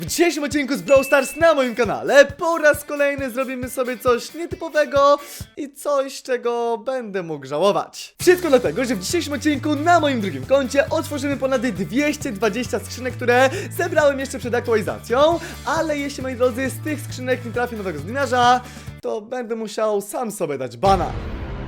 W dzisiejszym odcinku z Brawl Stars na moim kanale po raz kolejny zrobimy sobie coś nietypowego i coś, czego będę mógł żałować. Wszystko dlatego, że w dzisiejszym odcinku na moim drugim koncie otworzymy ponad 220 skrzynek, które zebrałem jeszcze przed aktualizacją, ale jeśli moi drodzy z tych skrzynek nie trafi nowego zdymiarza, to będę musiał sam sobie dać bana.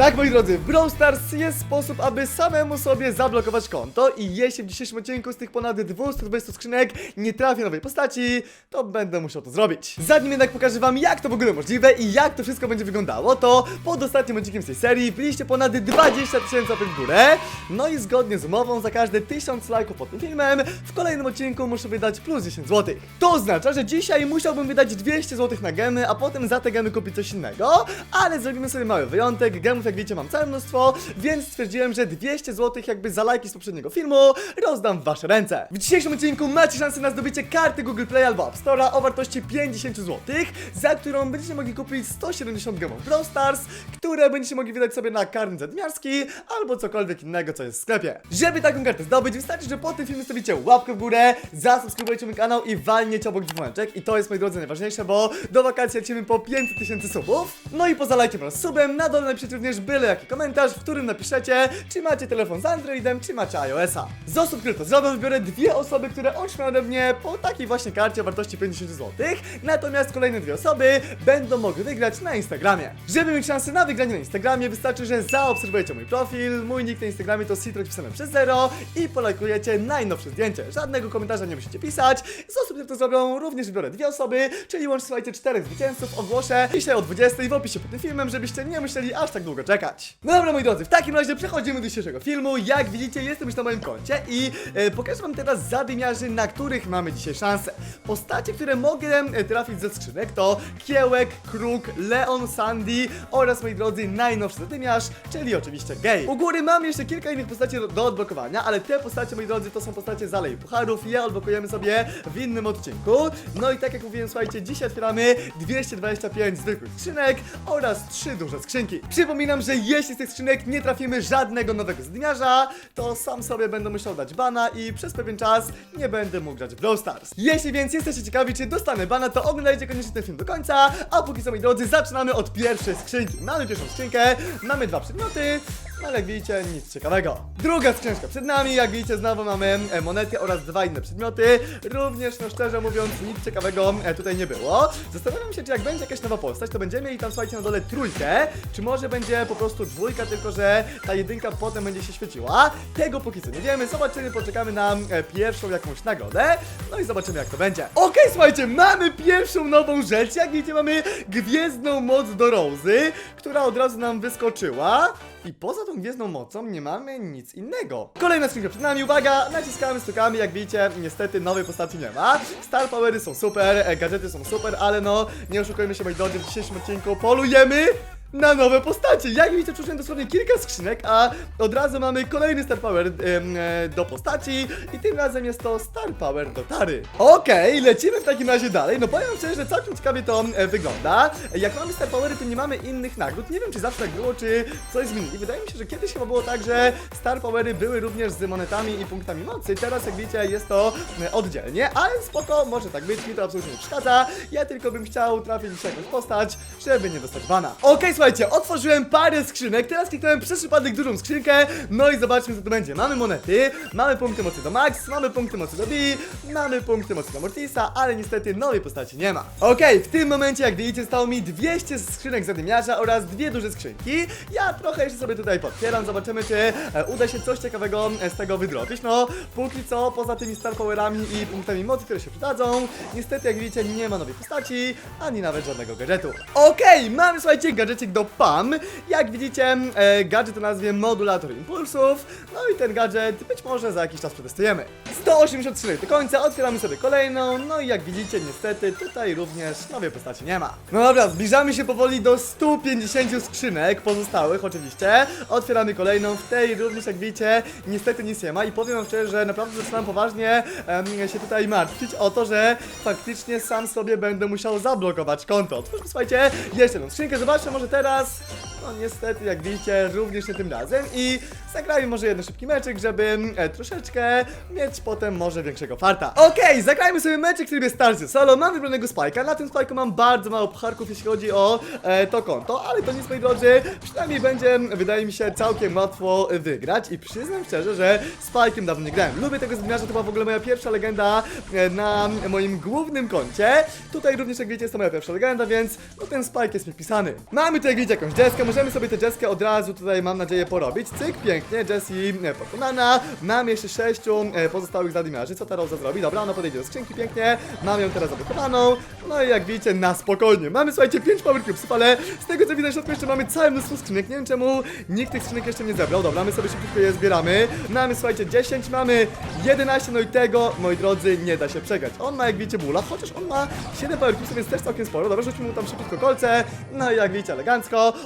Tak, moi drodzy, w Brawl Stars jest sposób, aby samemu sobie zablokować konto i jeśli w dzisiejszym odcinku z tych ponad 220 skrzynek nie trafię nowej postaci, to będę musiał to zrobić. Zanim jednak pokażę wam, jak to w ogóle możliwe i jak to wszystko będzie wyglądało, to pod ostatnim odcinkiem z tej serii byliście ponad 20 tysięcy łapek w górę, no i zgodnie z umową za każde 1000 lajków pod tym filmem, w kolejnym odcinku muszę wydać plus 10 zł. To oznacza, że dzisiaj musiałbym wydać 200 zł na gemy, a potem za te gemy kupić coś innego, ale zrobimy sobie mały wyjątek, gemów jak wiecie mam całe mnóstwo, więc stwierdziłem, że 200 zł jakby za lajki z poprzedniego filmu rozdam w wasze ręce. W dzisiejszym odcinku macie szansę na zdobycie karty Google Play albo App Store'a o wartości 50 zł, za którą będziecie mogli kupić 170 gemów Brawl Stars, które będziecie mogli wydać sobie na karny zadmiarski albo cokolwiek innego, co jest w sklepie. Żeby taką kartę zdobyć, wystarczy, że po tym filmie stawicie łapkę w górę, zasubskrybujecie mój kanał i walniecie obok dzwoneczek i to jest, moi drodzy, najważniejsze, bo do wakacji lecimy po 500 tysięcy subów. No i poza lajkiem oraz subem, na dole napiszecie również byle jaki komentarz, w którym napiszecie, czy macie telefon z Androidem, czy macie iOS-a. Z osób, które to zrobią, wybiorę dwie osoby, które otrzymają ode mnie po takiej właśnie karcie o wartości 50 zł. Natomiast kolejne dwie osoby będą mogły wygrać na Instagramie. Żeby mieć szansę na wygranie na Instagramie, wystarczy, że zaobserwujecie mój profil. Mój nick na Instagramie to Citrox pisane przez zero i polajkujecie najnowsze zdjęcie. Żadnego komentarza nie musicie pisać. Z osób, które to zrobią, również wybiorę dwie osoby, czyli łącznie słuchajcie czterech zwycięzców. Ogłoszę dzisiaj o 20 w opisie pod tym filmem, żebyście nie musieli aż tak długo czekać. No dobra, moi drodzy, w takim razie przechodzimy do dzisiejszego filmu. Jak widzicie, jestem już na moim koncie i e, pokażę wam teraz zadymiarzy, na których mamy dzisiaj szansę. Postacie, które mogę e, trafić ze skrzynek to Kiełek, Kruk, Leon, Sandy oraz, moi drodzy, najnowszy zadymiarz, czyli oczywiście Gay. U góry mam jeszcze kilka innych postaci do, do odblokowania, ale te postacie, moi drodzy, to są postacie z Alei Pucharów je odblokujemy sobie w innym odcinku. No i tak jak mówiłem, słuchajcie, dzisiaj otwieramy 225 zwykłych skrzynek oraz 3 duże skrzynki. Przypominam, że jeśli z tych skrzynek nie trafimy żadnego nowego zadymiarza, to sam sobie będę musiał dać bana i przez pewien czas nie będę mógł grać w Brawl Stars. Jeśli więc jesteście ciekawi, czy dostanę bana, to oglądajcie koniecznie ten film do końca, a póki co, moi drodzy, zaczynamy od pierwszej skrzynki. Mamy pierwszą skrzynkę, mamy dwa przedmioty, ale jak widzicie, nic ciekawego. Druga skrzynka przed nami, jak widzicie, znowu mamy e, monety oraz dwa inne przedmioty. Również, no szczerze mówiąc, nic ciekawego e, tutaj nie było. Zastanawiam się, czy jak będzie jakaś nowa postać, to będziemy mieli tam, słuchajcie, na dole trójkę, czy może będzie po prostu dwójka, tylko że ta jedynka potem będzie się świeciła. Tego póki co nie wiemy, zobaczymy, poczekamy na e, pierwszą jakąś nagrodę, no i zobaczymy jak to będzie. Okej, słuchajcie, mamy pierwszą nową rzecz, jak widzicie, mamy gwiezdną moc do Rozy, która od razu nam wyskoczyła. I poza tą gwiezdną mocą nie mamy nic innego. Kolejna skrzynka przed nami, uwaga, naciskamy, stukamy, jak widzicie, niestety nowej postaci nie ma. Star Powery są super, e, gadżety są super, ale no, nie oszukujmy się moi drodzy, w dzisiejszym odcinku polujemy na nowe postacie. Jak widzicie, przeczytałem dosłownie kilka skrzynek, a od razu mamy kolejny Star Power e, do postaci i tym razem jest to Star Power do Tary. Okej, lecimy w takim razie dalej. No powiem szczerze, że całkiem ciekawie to e, wygląda. Jak mamy Star Powery, to nie mamy innych nagród. Nie wiem, czy zawsze tak było, czy coś zmienili. Wydaje mi się, że kiedyś chyba było tak, że Star Powery były również z monetami i punktami mocy. Teraz, jak widzicie, jest to e, oddzielnie, ale spoko, może tak być, mi to absolutnie nie przeszkadza. Ja tylko bym chciał trafić w jakąś postać, żeby nie dostać bana. Okej, słuchajcie, otworzyłem parę skrzynek, teraz kliknąłem przez przypadek dużą skrzynkę, no i zobaczmy co to będzie. Mamy monety, mamy punkty mocy do Max, mamy punkty mocy do B, mamy punkty mocy do Mortisa, ale niestety nowej postaci nie ma. Okej, w tym momencie jak widzicie zostało mi 200 skrzynek zadymiarza oraz dwie duże skrzynki. Ja trochę jeszcze sobie tutaj potwieram, zobaczymy czy e, uda się coś ciekawego e, z tego wydrobić. No, póki co, poza tymi Star Powerami i punktami mocy, które się przydadzą, niestety jak widzicie nie ma nowej postaci, ani nawet żadnego gadżetu. Okej, mamy słuchajcie gadżecik do PAM. Jak widzicie, e, gadżet o nazwie modulator impulsów. No i ten gadżet być może za jakiś czas przetestujemy. 183 do końca, otwieramy sobie kolejną. No i jak widzicie, niestety tutaj również nowej postaci nie ma. No dobra, zbliżamy się powoli do 150 skrzynek pozostałych oczywiście. Otwieramy kolejną, w tej również jak widzicie, niestety nic nie ma i powiem wam szczerze, że naprawdę zaczynam poważnie się tutaj martwić o to, że faktycznie sam sobie będę musiał zablokować konto. Otwórzmy, słuchajcie, jeszcze jedną skrzynkę, zobaczmy może teraz no niestety, jak widzicie, również nie tym razem i zagrajmy może jeden szybki meczek, żeby e, troszeczkę mieć potem może większego farta. Okej, zagrajmy sobie meczek, który jest Starsy Solo, mam wybranego spajka, na tym spajku mam bardzo mało pucharków, jeśli chodzi o e, to konto, ale to nic, moi drodzy, przynajmniej będzie, wydaje mi się, całkiem łatwo wygrać i przyznam szczerze, że spajkiem dawno nie grałem. Lubię tego zbierza, to była w ogóle moja pierwsza legenda e, na moim głównym koncie. Tutaj również, jak wiecie, jest to moja pierwsza legenda, więc no ten spike jest mi pisany. Mamy tutaj, widzicie, jakąś deskę, możemy sobie tę deskę od razu tutaj, mam nadzieję, porobić. Cyk, pięknie, Jessie e, pokonana. Mam jeszcze sześciu e, pozostałych zadymiarzy. Co ta Rosa zrobi? Dobra, ona podejdzie do skrzynki, pięknie. Mam ją teraz zablokowaną. No i jak widzicie, na spokojnie. Mamy, słuchajcie, 5 power cubesów, ale z tego co widać, w środku jeszcze mamy całe mnóstwo skrzynek. Nie wiem czemu nikt tych skrzynek jeszcze nie zebrał. Dobra, my sobie szybko je zbieramy. Mamy, słuchajcie, 10, mamy 11, no i tego, moi drodzy, nie da się przegrać. On ma, jak widzicie, bula, chociaż on ma 7 power cubesów, więc też całkiem sporo. Dobra, rzućmy mu tam szybko kolce. No i jak widzicie.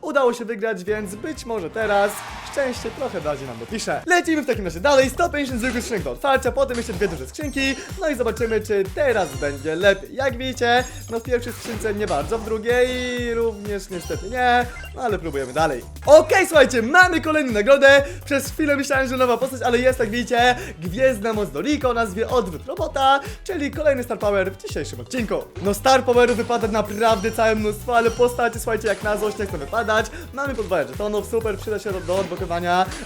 Udało się wygrać, więc być może teraz szczęście trochę bardziej nam dopisze. Lecimy w takim razie dalej. 150 zwykłych skrzynek do otwarcia, potem jeszcze dwie duże skrzynki. No i zobaczymy, czy teraz będzie lepiej. Jak widzicie, no w pierwszej skrzynce nie bardzo, w drugiej również niestety nie, no ale próbujemy dalej. Okej, słuchajcie, mamy kolejną nagrodę. Przez chwilę myślałem, że nowa postać, ale jest, jak widzicie, Gwiezdna Moc Doriko o nazwie Odwrót Robota, czyli kolejny Star Power w dzisiejszym odcinku. No Star Powerów wypada naprawdę całe mnóstwo, ale postacie, słuchajcie, jak na złość nie chcą wypadać. Mamy podwójne żetonów, super, przyda się do, do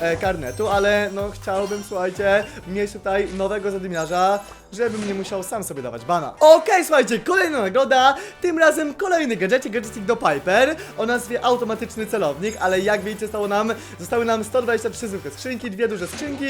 e, karnetu, ale no chciałbym, słuchajcie, mieć tutaj nowego zadymiarza, żebym nie musiał sam sobie dawać bana. Okej, słuchajcie, kolejna nagroda, tym razem kolejny gadżecik, gadżecik do Piper o nazwie automatyczny celownik, ale jak wiecie, stało nam, zostały nam 123 zwykłe skrzynki, dwie duże skrzynki,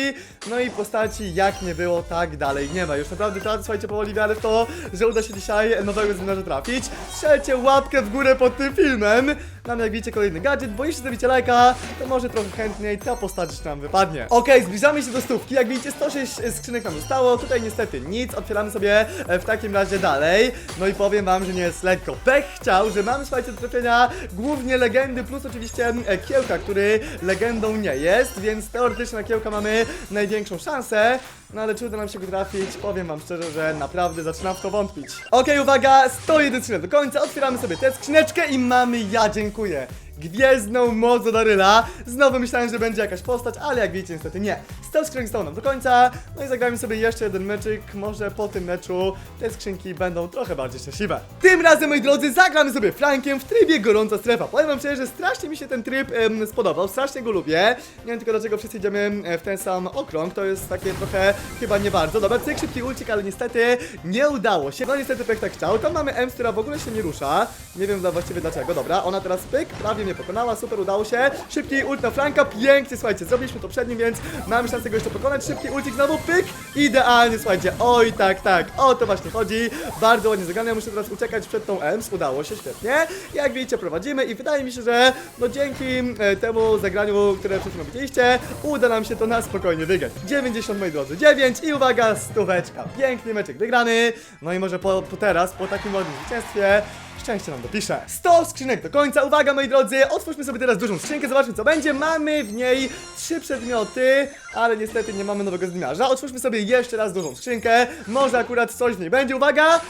no i postaci jak nie było, tak dalej nie ma. Już naprawdę teraz, słuchajcie, powoli wiarę to, że uda się dzisiaj nowego zadymiarza trafić. Strzelcie łapkę w górę pod tym filmem. Mamy, jak widzicie, kolejny gadżet, bo jeśli zrobicie lajka, to może trochę chętniej ta postać nam wypadnie. Okej, zbliżamy się do stówki, jak widzicie, 106 skrzynek nam zostało, tutaj niestety nic, otwieramy sobie e, w takim razie dalej, no i powiem wam, że nie jest lekko. Pech chciał, że mamy, słuchajcie, do trafienia głównie legendy, plus oczywiście e, kiełka, który legendą nie jest, więc teoretycznie na kiełka mamy największą szansę, no ale czy uda nam się go trafić, powiem wam szczerze, że naprawdę zaczynam w to wątpić. Okej, uwaga, 101 skrzynek do końca, otwieramy sobie tę skrzyneczkę i mamy ja dziękuję. Gwiezdną moc od Aryla. Znowu myślałem, że będzie jakaś postać, ale jak widzicie, niestety nie. 100 skrzynek zostało nam do końca. No i zagrajmy sobie jeszcze jeden meczyk. Może po tym meczu te skrzynki będą trochę bardziej szczęśliwe. Tym razem, moi drodzy, zagramy sobie Frankiem w trybie gorąca strefa. Powiem wam szczerze, że strasznie mi się ten tryb spodobał, strasznie go lubię. Nie wiem tylko dlaczego wszyscy idziemy w ten sam okrąg. To jest takie trochę chyba nie bardzo. Dobra, cyk, szybki ulcik, ale niestety nie udało się. No niestety pek tak chciał. Tam mamy Ems, która w ogóle się nie rusza. Nie wiem właściwie dlaczego. Dobra, ona teraz pyk, prawie pokonała, super, udało się. Szybki ult na Franka, pięknie, słuchajcie, zrobiliśmy to przed nim, więc mamy szansę go jeszcze pokonać. Szybki ulcik znowu, pyk, idealnie, słuchajcie, oj, tak, tak, o to właśnie chodzi. Bardzo ładnie zagrane, ja muszę teraz uciekać przed tą Ems, udało się, świetnie. Jak widzicie, prowadzimy i wydaje mi się, że no dzięki e, temu zagraniu, które przed chwilą widzieliście, uda nam się to na spokojnie wygrać. 90, moi drodzy, 9 i uwaga, stóweczka. Piękny meczek wygrany, no i może po, po teraz, po takim ładnym zwycięstwie, Szczęście nam dopisze. 100 skrzynek do końca. Uwaga, moi drodzy, otwórzmy sobie teraz dużą skrzynkę, zobaczmy co będzie. Mamy w niej trzy przedmioty, ale niestety nie mamy nowego zdmiarza. Otwórzmy sobie jeszcze raz dużą skrzynkę. Może akurat coś w niej będzie. Uwaga!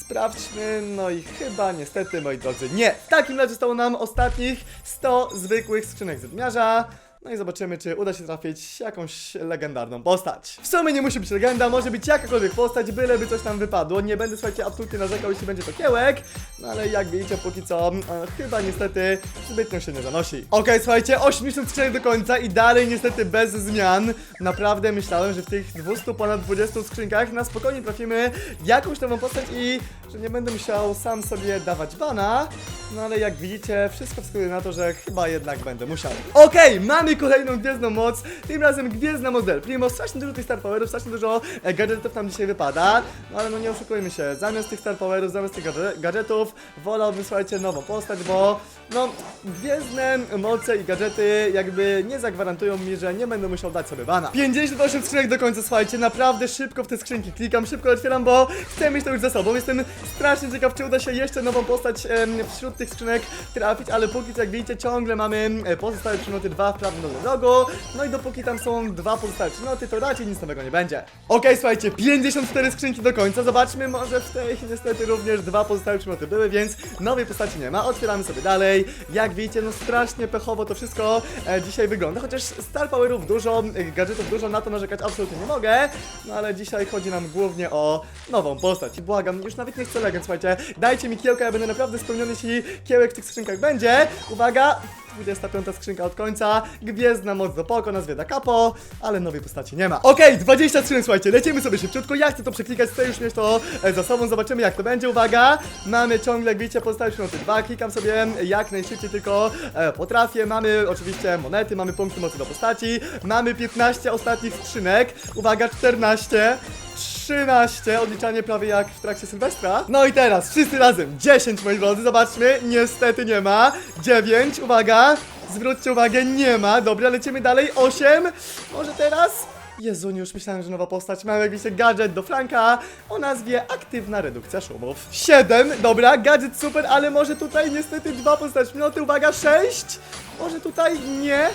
Sprawdźmy, no i chyba niestety, moi drodzy, nie. W takim razie zostało nam ostatnich 100 zwykłych skrzynek zdmiarza. No i zobaczymy, czy uda się trafić jakąś legendarną postać. W sumie nie musi być legenda, może być jakakolwiek postać, byleby coś tam wypadło. Nie będę, słuchajcie, absolutnie narzekał, jeśli będzie to kiełek. No ale jak widzicie, póki co, e, chyba niestety zbytnio się nie zanosi. Okej, słuchajcie, 80 skrzynek do końca i dalej niestety bez zmian. Naprawdę myślałem, że w tych 200 ponad 20 skrzynkach na spokojnie trafimy jakąś nową postać i że nie będę musiał sam sobie dawać bana. No ale jak widzicie, wszystko wskazuje na to, że chyba jednak będę musiał. Okej, mamy kolejną gwiezdną moc, tym razem gwiezdna moc Del Primo. Strasznie dużo tych Star Powerów, strasznie dużo e, gadżetów nam dzisiaj wypada. No ale no nie oszukujmy się, zamiast tych Star Powerów, zamiast tych gadże- gadżetów, wolałbym, słuchajcie, nową postać, bo no, gwiezdne moce i gadżety jakby nie zagwarantują mi, że nie będę musiał dać sobie bana. 58 skrzynek do końca, słuchajcie, naprawdę szybko w te skrzynki klikam, szybko otwieram, bo chcę mieć to już za sobą. Jestem Strasznie ciekaw, czy uda się jeszcze nową postać wśród tych skrzynek trafić, ale póki co, jak widzicie, ciągle mamy e, pozostałe przedmioty dwa w prawym dolnym rogu. No i dopóki tam są dwa pozostałe przedmioty, to raczej nic nowego nie będzie. Okej, słuchajcie, 54 skrzynki do końca. Zobaczmy, może w tej niestety również dwa pozostałe przedmioty były, więc nowej postaci nie ma. Otwieramy sobie dalej. Jak widzicie, no strasznie pechowo to wszystko e, dzisiaj wygląda, chociaż Star Powerów dużo, e, gadżetów dużo, na to narzekać absolutnie nie mogę. No ale dzisiaj chodzi nam głównie o nową postać. Błagam, już nawet nie chcę legend, słuchajcie. Dajcie mi kiełka, ja będę naprawdę spełniony, jeśli kiełek w tych skrzynkach będzie. Uwaga! 25 skrzynka od końca, gwiezdna moc do poko, nazwie da capo, ale nowej postaci nie ma. Okej, 20 skrzynek, słuchajcie, lecimy sobie szybciutko, ja chcę to przeklikać, chcę już mieć to e, za sobą, zobaczymy jak to będzie, uwaga, mamy ciągle, jak widzicie, pozostałe przedmioty dwa, klikam sobie jak najszybciej tylko e, potrafię, mamy oczywiście monety, mamy punkty mocy do postaci, mamy 15 ostatnich skrzynek, uwaga, 14, 13, odliczanie prawie jak w trakcie Sylwestra. No i teraz, wszyscy razem, 10 moi drodzy, zobaczmy, niestety nie ma, 9, uwaga, zwróćcie uwagę, nie ma, dobra, lecimy dalej, 8, może teraz? Jezu, nie już myślałem, że nowa postać. Mamy jakiś gadżet do Franka o nazwie Aktywna Redukcja Szumów. 7, dobra, gadżet super, ale może tutaj niestety dwa postać minuty, uwaga, 6, może tutaj nie,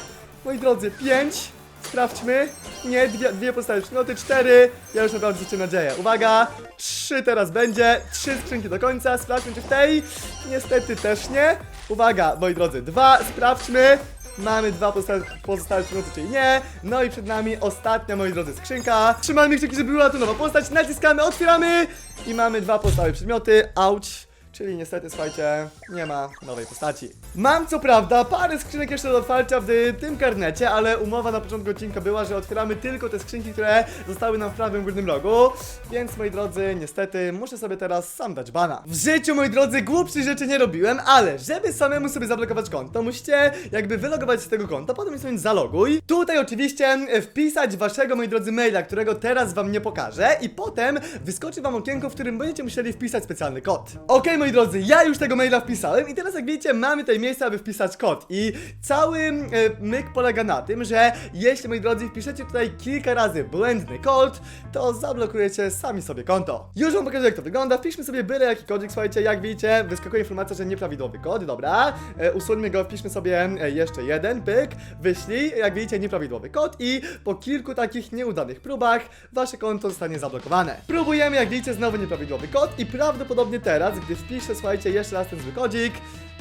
moi drodzy, 5, Sprawdźmy. Nie, dwie, dwie postacie przedmioty, cztery. Ja już naprawdę rzucę nadzieję. Uwaga, trzy teraz będzie. Trzy skrzynki do końca. Sprawdźmy, czy w tej. Niestety też nie. Uwaga, moi drodzy, dwa. Sprawdźmy. Mamy dwa pozostałe, przedmioty, czyli nie. No i przed nami ostatnia, moi drodzy, skrzynka. Trzymamy kciuki, żeby była to nowa postać. Naciskamy, otwieramy. I mamy dwa pozostałe przedmioty. Auć. Czyli niestety, słuchajcie, nie ma nowej postaci. Mam co prawda parę skrzynek jeszcze do otwarcia w tym karnecie, ale umowa na początku odcinka była, że otwieramy tylko te skrzynki, które zostały nam w prawym górnym rogu. Więc moi drodzy, niestety muszę sobie teraz sam dać bana. W życiu, moi drodzy, głupszych rzeczy nie robiłem, ale żeby samemu sobie zablokować konto, musicie jakby wylogować z tego konta, potem jest zaloguj. Tutaj oczywiście wpisać waszego, moi drodzy, maila, którego teraz wam nie pokażę i potem wyskoczy wam okienko, w którym będziecie musieli wpisać specjalny kod. Okej, moi drodzy, ja już tego maila wpisałem i teraz jak widzicie, mamy tutaj miejsce, aby wpisać kod i cały e, myk polega na tym, że jeśli, moi drodzy, wpiszecie tutaj kilka razy błędny kod, to zablokujecie sami sobie konto. Już wam pokażę, jak to wygląda. Wpiszmy sobie byle jaki kodzik, słuchajcie, jak widzicie, wyskakuje informacja, że nieprawidłowy kod, dobra. E, usuńmy go, wpiszmy sobie e, jeszcze jeden, pyk, wyślij, jak widzicie, nieprawidłowy kod i po kilku takich nieudanych próbach wasze konto zostanie zablokowane. Próbujemy, jak widzicie, znowu nieprawidłowy kod i prawdopodobnie teraz, gdy wpiszę, słuchajcie, jeszcze raz ten zły kodzik,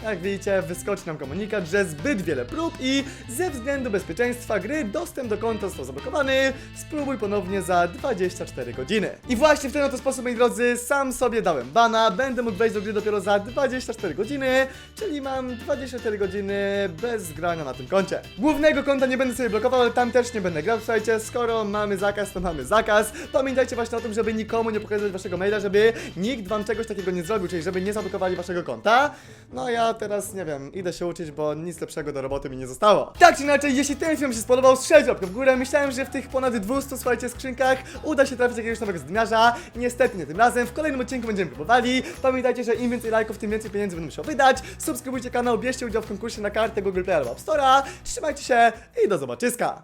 jak widzicie, wyskoczy nam komunikat, że zbyt wiele prób i ze względu bezpieczeństwa gry dostęp do konta został zablokowany. Spróbuj ponownie za 24 godziny. I właśnie w ten oto sposób, moi drodzy, sam sobie dałem bana. Będę mógł wejść do gry dopiero za 24 godziny, czyli mam 24 godziny bez grania na tym koncie. Głównego konta nie będę sobie blokował, ale tam też nie będę grał. Słuchajcie, skoro mamy zakaz, to mamy zakaz. Pamiętajcie właśnie o tym, żeby nikomu nie pokazać waszego maila, żeby nikt wam czegoś takiego nie zrobił, czyli żeby nie zablokowali waszego konta. No teraz, nie wiem, idę się uczyć, bo nic lepszego do roboty mi nie zostało. Tak czy inaczej, jeśli ten film się spodobał, strzelcie łapkę w górę. Myślałem, że w tych ponad 200, słuchajcie, skrzynkach uda się trafić jakiegoś nowego zdmiarza. Niestety nie tym razem. W kolejnym odcinku będziemy próbowali. Pamiętajcie, że im więcej lajków, tym więcej pieniędzy będę musiał wydać. Subskrybujcie kanał, bierzcie udział w konkursie na kartę Google Play albo App Store'a. Trzymajcie się i do zobaczyska.